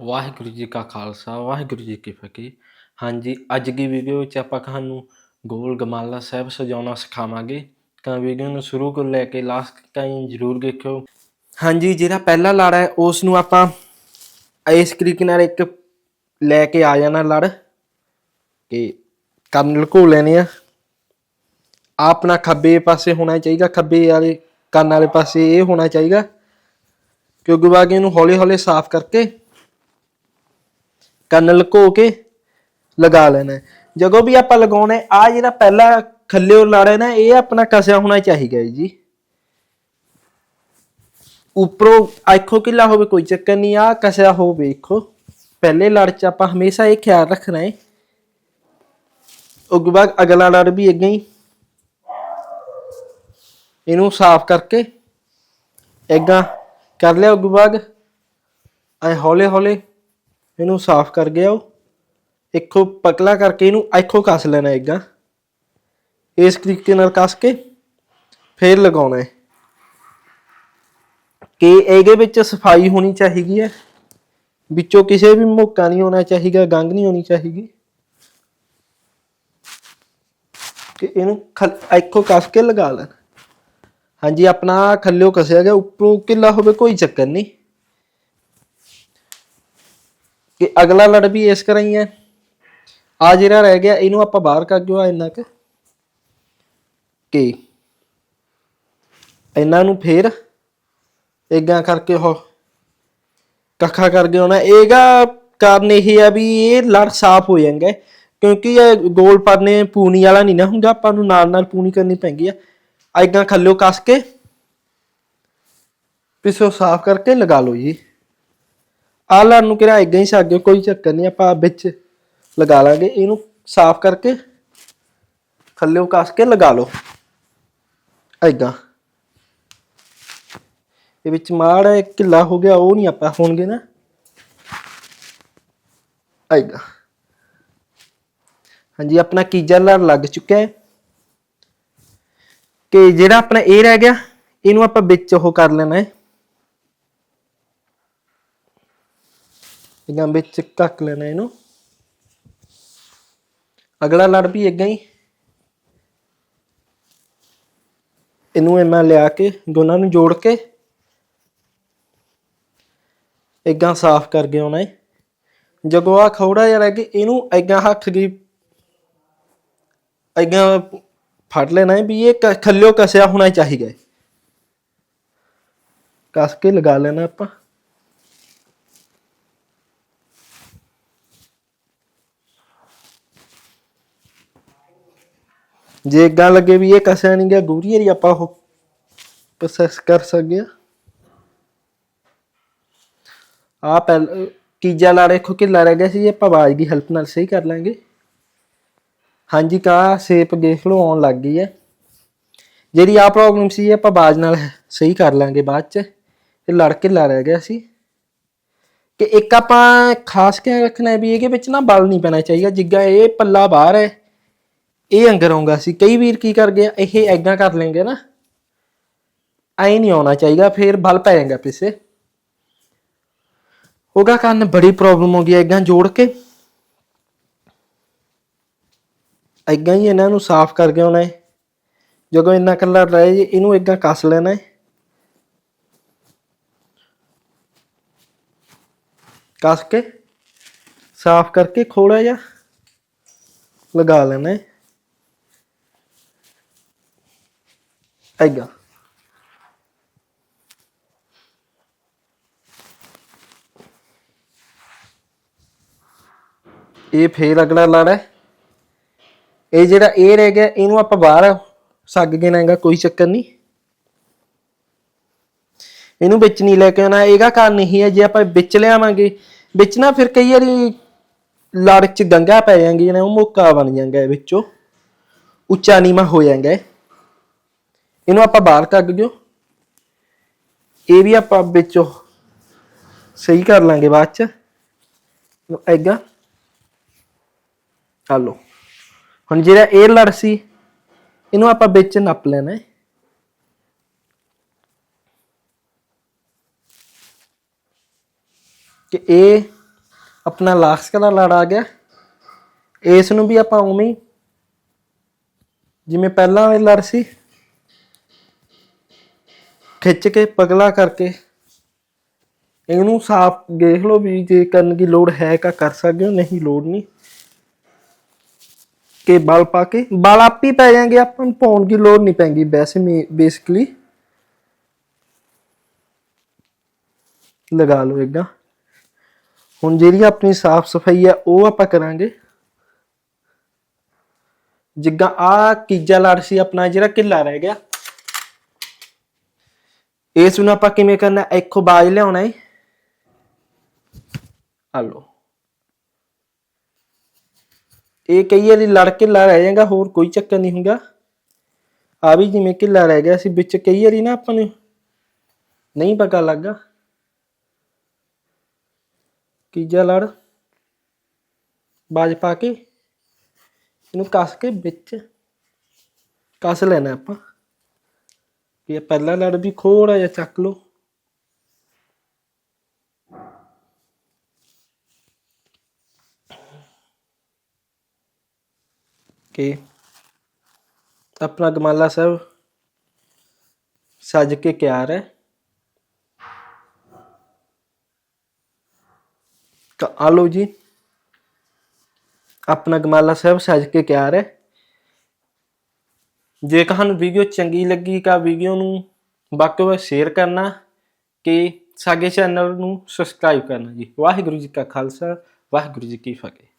ਵਾਹਿਗੁਰੂ ਜੀ ਕਾ ਖਾਲਸਾ, ਵਾਹਿਗੁਰੂ ਜੀ ਕੀ ਫਤਿਹ। ਹਾਂਜੀ, ਅੱਜ ਦੀ ਵੀਡੀਓ ਵਿੱਚ ਆਪਾਂ ਤੁਹਾਨੂੰ ਗੋਲ ਗਮਾਲਾ ਸਾਹਿਬ ਸਜਾਉਣਾ ਸਿਖਾਵਾਂਗੇ। ਤਾਂ ਵੀਡੀਓ ਨੂੰ ਸ਼ੁਰੂ ਤੋਂ ਲੈ ਕੇ ਲਾਸਟ ਤਾਈਂ ਜ਼ਰੂਰ ਦੇਖਿਓ। ਹਾਂਜੀ, ਜਿਹੜਾ ਪਹਿਲਾ ਲੜ ਹੈ ਉਸ ਨੂੰ ਆਪਾਂ ਇਸ ਤਰੀਕੇ ਨਾਲ ਇੱਕ ਲੈ ਕੇ ਆ ਜਾਣਾ ਲੜ। ਕਿ ਕੰਨ ਲੁਕੋ ਲੈਣੇ ਆ। ਆਪਣਾ ਖੱਬੇ ਪਾਸੇ ਹੋਣਾ ਚਾਹੀਦਾ, ਖੱਬੇ ਵਾਲੇ ਕੰਨ ਵਾਲੇ ਪਾਸੇ ਇਹ ਹੋਣਾ ਚਾਹੀਦਾ। ਕਿਉਂਕਿ ਬਾਕੀ ਇਹਨੂੰ ਹੌਲੀ ਹੌਲੀ ਸਾਫ਼ ਕਰਕੇ ਕੰਨ ਲੁਕੋ ਕੇ ਲਗਾ ਲੈਣਾ ਹੈ। ਜਦੋਂ ਵੀ ਆਪਾਂ ਲਗਾਉਣਾ ਆ ਜਿਹੜਾ ਪਹਿਲਾ ਖੱਲਿਓ ਲੜ ਹੈ ਨਾ, ਇਹ ਆਪਣਾ ਕਸਿਆ ਹੋਣਾ ਚਾਹੀਦਾ ਹੈ ਜੀ। ਉੱਪਰੋਂ ਆਖੋ ਕਿਲਾ ਹੋਵੇ, ਕੋਈ ਚੱਕਰ ਨਹੀਂ ਆ ਕਸਿਆ ਹੋਵੇ, ਵੇਖੋ। ਪਹਿਲੇ ਲੜ ਚ ਆਪਾਂ ਹਮੇਸ਼ਾ ਇਹ ਖਿਆਲ ਰੱਖਣਾ ਹੈ। ਉਸ ਤੋਂ ਬਾਅਦ ਅਗਲਾ ਲੜ ਵੀ ਅੱਗੇ ਹੀ। ਇਹਨੂੰ ਸਾਫ਼ ਕਰਕੇ ਏਗਾ ਕਰ ਲਿਆ ਉਸ ਤੋਂ ਬਾਅਦ ਐ ਹੌਲੇ ਹੌਲੇ ਇਹਨੂੰ ਸਾਫ਼ ਕਰ ਗਿਆ ਉਹ। ਇੱਕੋ ਪਤਲਾ ਕਰਕੇ ਇਹਨੂੰ ਇੱਕੋ ਕੱਸ ਲੈਣਾ ਏਗਾ ਇਸ ਤਰੀਕੇ ਨਾਲ ਕੱਸ ਕੇ ਫੇਰ ਲਗਾਉਣਾ ਹੈ। ਕਿ ਇਹਦੇ ਵਿੱਚ ਸਫ਼ਾਈ ਹੋਣੀ ਚਾਹੀਦੀ ਹੈ। ਵਿੱਚੋਂ ਕਿਸੇ ਵੀ ਮੋਕਾ ਨਹੀਂ ਹੋਣਾ ਚਾਹੀਦਾ ਗੰਗ ਨਹੀਂ ਹੋਣੀ ਚਾਹੀਦੀ। ਕਿ ਇਹਨੂੰ ਖਲ- ਇੱਕੋ ਕੱਸ ਕੇ ਲਗਾ ਲੈਣਾ ਹਾਂਜੀ, ਆਪਣਾ ਖੱਲਿਓ ਕਸਿਆ ਗਿਆ, ਉੱਪਰੋਂ ਕਿੱਲਾ ਹੋਵੇ ਕੋਈ ਚੱਕਰ ਨਹੀਂ। ਕਿ ਅਗਲਾ ਲੜ ਵੀ ਇਸ ਤਰ੍ਹਾਂ ਹੀ ਹੈ। ਆ ਜਿਹੜਾ ਰਹਿ ਗਿਆ, ਇਹਨੂੰ ਆਪਾਂ ਬਾਹਰ ਕਰ ਕੱਢ ਆ ਇੰਨਾ ਕਿ। ਕਿ ਇਹਨਾਂ ਨੂੰ ਫੇਰ ਇਦਾਂ ਕਰਕੇ ਉਹ ਕੱਖਾ ਕਰਕੇ ਗਿਆ ਹੋਣਾ ਇਹਦਾ ਕਾਰਨ ਇਹ ਆ ਵੀ ਇਹ ਲੜ ਸਾਫ਼ ਹੋ ਜਾਣਗੇ ਕਿਉਂਕਿ ਇਹ ਗੋਲ ਪਰਨੇ ਪੂਣੀ ਵਾਲਾ ਨਹੀਂ ਨਾ ਹੁੰਦਾ, ਆਪਾਂ ਨੂੰ ਨਾਲ ਨਾਲ ਪੂਣੀ ਕਰਨੀ ਪੈਂਦੀ ਆ। ਇਦਾਂ ਖੱਲਿਓ ਕੱਸ ਕੇ, ਪਿੱਛੋਂ ਸਾਫ਼ ਕਰਕੇ ਲਗਾ ਲਓ ਜੀ। ਆਹ ਲੜ ਨੂੰ ਕਿਹੜਾ ਇਦਾਂ ਹੀ ਛੱਡ ਕੋਈ ਚੱਕਰ ਨਹੀਂ, ਆਪਾਂ ਵਿੱਚ ਲਗਾ ਲਾਂਗੇ। ਇਹਨੂੰ ਸਾਫ਼ ਕਰਕੇ ਥੱਲੇੋਂ ਕੱਸ ਕੇ ਲਗਾ ਲਓ। ਏਦਾਂ ਇਹ ਵਿੱਚ ਮਾੜਾ ਇੱਕ ਢਿੱਲਾ ਹੋ ਗਿਆ, ਉਹ ਨਹੀਂ ਆਪਾਂ ਹੋਣਗੇ ਨਾ। ਏਦਾਂ ਹਾਂਜੀ, ਆਪਣਾ ਕੀਜਾ ਲੜ ਲੱਗ ਚੁੱਕਿਆ ਹੈ। ਕਿ ਜਿਹੜਾ ਆਪਣਾ ਇਹ ਰਹਿ ਗਿਆ, ਇਹਨੂੰ ਆਪਾਂ ਵਿੱਚ ਉਹ ਕਰ ਲੈਣਾ ਹੈ। ਇਹਨਾਂ ਵਿੱਚ ਕੱਕ ਲੈਣਾ ਇਹਨੂੰ। ਅਗਲਾ ਲੜ ਵੀ ਇਦਾਂ ਹੀ। ਇਹਨੂੰ ਇਹਨਾਂ ਲਿਆ ਕੇ ਦੋਨਾਂ ਨੂੰ ਜੋੜ ਕੇ ਇਦਾਂ ਸਾਫ਼ ਕਰਕੇ ਆਉਣਾ ਹੈ ਜਦੋਂ ਆ ਖੌੜਾ ਜਿਹਾ ਰਹਿ ਕੇ ਇਹਨੂੰ ਇਦਾਂ ਹੱਥ ਦੀ ਇਦਾਂ ਫੜ ਲੈਣਾ ਹੈ ਵੀ ਇਹ ਕ- ਖੱਲਿਓ ਕਸਿਆ ਹੋਣਾ ਚਾਹੀਦਾ ਹੈ ਕਸ ਕੇ ਲਗਾ ਲੈਣਾ ਆਪਾਂ। ਜੇ ਗੱਲ ਲੱਗੇ ਵੀ ਇਹ ਕਸਿਆ ਨਹੀਂ ਗਿਆ, ਗੂਰੀ ਹਰੀ ਆਪਾਂ ਉਹ ਪ੍ਰੋਸੈਸ ਕਰ ਸਕਦੇ ਆ ਆ ਪਹਿਲ, ਤੀਜਾ ਲਾ ਦੇਖੋ ਕਿ ਰਹਿ ਗਿਆ ਸੀ ਇਹ ਆਪਾਂ ਆਵਾਜ਼ ਦੀ ਹੈਲਪ ਨਾਲ ਸਹੀ ਕਰ ਲਾਂਗੇ। ਹਾਂਜੀ ਕਾ ਸ਼ੇਪ ਦੇਖ ਲਓ, ਆਉਣ ਲੱਗ ਗਈ ਹੈ। ਜਿਹੜੀ ਆ ਪ੍ਰੋਬਲਮ ਸੀ, ਇਹ ਆਪਾਂ ਆਵਾਜ਼ ਨਾਲ ਸਹੀ ਕਰ ਲਾਂਗੇ ਬਾਅਦ ਚ। ਇਹ ਲੜ ਕੇ ਲਾ ਰਹਿ ਗਿਆ ਸੀ। ਕਿ ਇੱਕ ਆਪਾਂ ਖਾਸ ਕੇ ਰੱਖਣਾ ਹੈ ਵੀ ਇਹਦੇ ਵਿੱਚ ਨਾ ਬਲ ਨਹੀਂ ਪੈਣਾ ਚਾਹੀਦਾ ਜਿੱਗਾ ਇਹ ਪੱਲਾ ਬਾਹਰ ਹੈ। ਇਹ ਅੰਗਰ ਆਉਂਗਾ ਸੀ। ਕਈ ਵੀਰ ਕੀ ਕਰ ਗਿਆ ਇਹ ਐਦਾਂ ਕਰ ਲੈਂਗੇ ਨਾ। ਐ ਨਹੀਂ ਆਉਣਾ ਚਾਹੀਦਾ, ਫਿਰ ਬਲ ਪੈ ਜਾਏਗਾ ਪਿੱਛੇ। ਹੋਗਾ ਕਾਰਨ, ਬੜੀ ਪ੍ਰੋਬਲਮ ਹੋ ਗਈ ਐਦਾਂ ਜੋੜ ਕੇ। ਐਦਾਂ ਹੀ ਇਹਨਾਂ ਨੂੰ ਸਾਫ਼ ਕਰਕੇ ਆਉਣਾ ਹੈ। ਜਦੋਂ ਇੰਨਾ ਕੱਲਾ ਰਹਿ ਜੀ, ਇਹਨੂੰ ਐਦਾਂ ਕੱਸ ਲੈਣਾ ਹੈ। ਕੱਸ ਕੇ, ਸਾਫ਼ ਕਰਕੇ ਖੋੜਾ ਜਿਹਾ ਲਗਾ ਲੈਣਾ ਹੈ। ਐਗਾ ਇਹ ਫੇਰ ਅਗਲਾ ਲੜ ਹੈ ਇਹ ਜਿਹੜਾ ਇਹ ਰਹਿ ਗਿਆ, ਇਹਨੂੰ ਆਪਾਂ ਬਾਹਰ ਸੱਗ ਕੇ ਨਾਂਗਾ ਕੋਈ ਚੱਕਰ ਨਹੀਂ। ਇਹਨੂੰ ਵਿੱਚ ਨਹੀਂ ਲੈ ਕੇ ਆਉਣਾ, ਇਹਦਾ ਕਾਰਨ ਨਹੀਂ ਹੈ, ਜੇ ਆਪਾਂ ਵਿੱਚ ਲਿਆਵਾਂਗੇ, ਵਿੱਚ ਨਾ ਫਿਰ ਕਈ ਵਾਰੀ ਲੜ ਚ ਗੰਗਾ ਪੈ ਜਾਂਗੀ ਨਾ, ਉਹ ਮੋਕਾ ਬਣ ਜਾਂਦਾ ਵਿੱਚੋਂ। ਉੱਚਾ ਨੀਵਾਂ ਹੋ ਜਾਂਦਾ ਇਹਨੂੰ ਆਪਾਂ ਬਾਹਰ ਕੱਢ ਦਿਓ। ਇਹ ਵੀ ਆਪਾਂ ਵਿੱਚੋਂ ਸਹੀ ਕਰ ਲਾਂਗੇ ਬਾਅਦ ਚ। ਐਗਾ ਲਓ। ਹੁਣ ਜਿਹੜਾ ਇਹ ਲੜ ਸੀ, ਇਹਨੂੰ ਆਪਾਂ ਵਿੱਚ ਨੱਪ ਲੈਣਾ ਹੈ। ਕਿ ਇਹ ਆਪਣਾ ਲਾਸਕ ਦਾ ਲੜ ਆ ਗਿਆ। ਇਸ ਨੂੰ ਵੀ ਆਪਾਂ ਉਵੇਂ ਹੀ ਜਿਵੇਂ ਪਹਿਲਾਂ ਵਾਲੇ ਲੜ ਸੀ ਖਿੱਚ ਕੇ ਪਗਲਾ ਕਰਕੇ ਇਹਨੂੰ ਸਾਫ਼ ਦੇਖ ਲਓ ਵੀ ਜੇ ਕਰਨ ਦੀ ਲੋੜ ਹੈ ਕਾ ਕਰ ਸਕਦੇ ਹੋ, ਨਹੀਂ ਲੋੜ ਨਹੀਂ। ਕਿ ਬਲ ਪਾ ਕੇ, ਬਲ ਆਪ ਹੀ ਪੈ ਜਾਣਗੇ, ਆਪਾਂ ਨੂੰ ਪਾਉਣ ਦੀ ਲੋੜ ਨਹੀਂ ਪੈਂਦੀ ਵੈਸੇ ਬੇਸਿਕਲੀ ਲਗਾ ਲਓ ਇੱਦਾਂ ਹੁਣ ਜਿਹੜੀ ਆਪਣੀ ਸਾਫ਼ ਸਫ਼ਾਈ ਆ, ਉਹ ਆਪਾਂ ਕਰਾਂਗੇ। ਜਿੱਦਾਂ ਆ ਕੀਜਾ ਲੜ ਸੀ, ਆਪਣਾ ਜਿਹੜਾ ਕਿੱਲਾ ਰਹਿ ਗਿਆ। ਇਸ ਨੂੰ ਆਪਾਂ ਕਿਵੇਂ ਕਰਨਾ, ਇੱਕੋ ਬਾਜ ਲਿਆਉਣਾ ਹੈ ਆ ਲਓ ਇਹ ਕਈ ਵਾਰੀ ਲੜ ਕੇ ਲਾ ਰਹਿ ਜਾਏਗਾ ਹੋਰ ਕੋਈ ਚੱਕਰ ਨਹੀਂ ਹੁੰਦਾ ਆ ਵੀ ਜਿਵੇਂ ਕਿੱਲਾ ਰਹਿ ਗਿਆ ਸੀ, ਵਿੱਚ ਕਈ ਵਾਰੀ ਨਾ ਆਪਾਂ ਨੂੰ ਨਹੀਂ ਪਤਾ ਲੱਗਾ। ਤੀਜਾ ਲੜ। ਬਾਜ ਪਾ ਕੇ, ਇਹਨੂੰ ਕੱਸ ਕੇ ਵਿੱਚ ਕੱਸ ਲੈਣਾ ਆਪਾਂ। ਇਹ ਪਹਿਲਾ ਲੜ ਵੀ ਥੋੜਾ ਜਿਹਾ ਚੱਕ ਲਓ। ਕਿ ਆਪਣਾ ਗਮਾਲਾ ਸਾਹਿਬ ਸੱਜ ਕੇ ਤਿਆਰ ਹੈ। ਤਾਂ ਆ ਲਓ ਜੀ, ਆਪਣਾ ਗਮਾਲਾ ਸਾਹਿਬ ਸੱਜ ਕੇ ਤਿਆਰ ਹੈ। ਜੇ ਤੁਹਾਨੂੰ ਵੀਡੀਓ ਚੰਗੀ ਲੱਗੀ ਤਾਂ ਵੀਡੀਓ ਨੂੰ ਬਾਕੀ ਵਿੱਚ ਸ਼ੇਅਰ ਕਰਨਾ ਕਿ ਸਾਡੇ ਚੈਨਲ ਨੂੰ ਸਬਸਕ੍ਰਾਈਬ ਕਰਨਾ ਜੀ। ਵਾਹਿਗੁਰੂ ਜੀ ਕਾ ਖਾਲਸਾ, ਵਾਹਿਗੁਰੂ ਜੀ ਕੀ ਫਤਿਹ।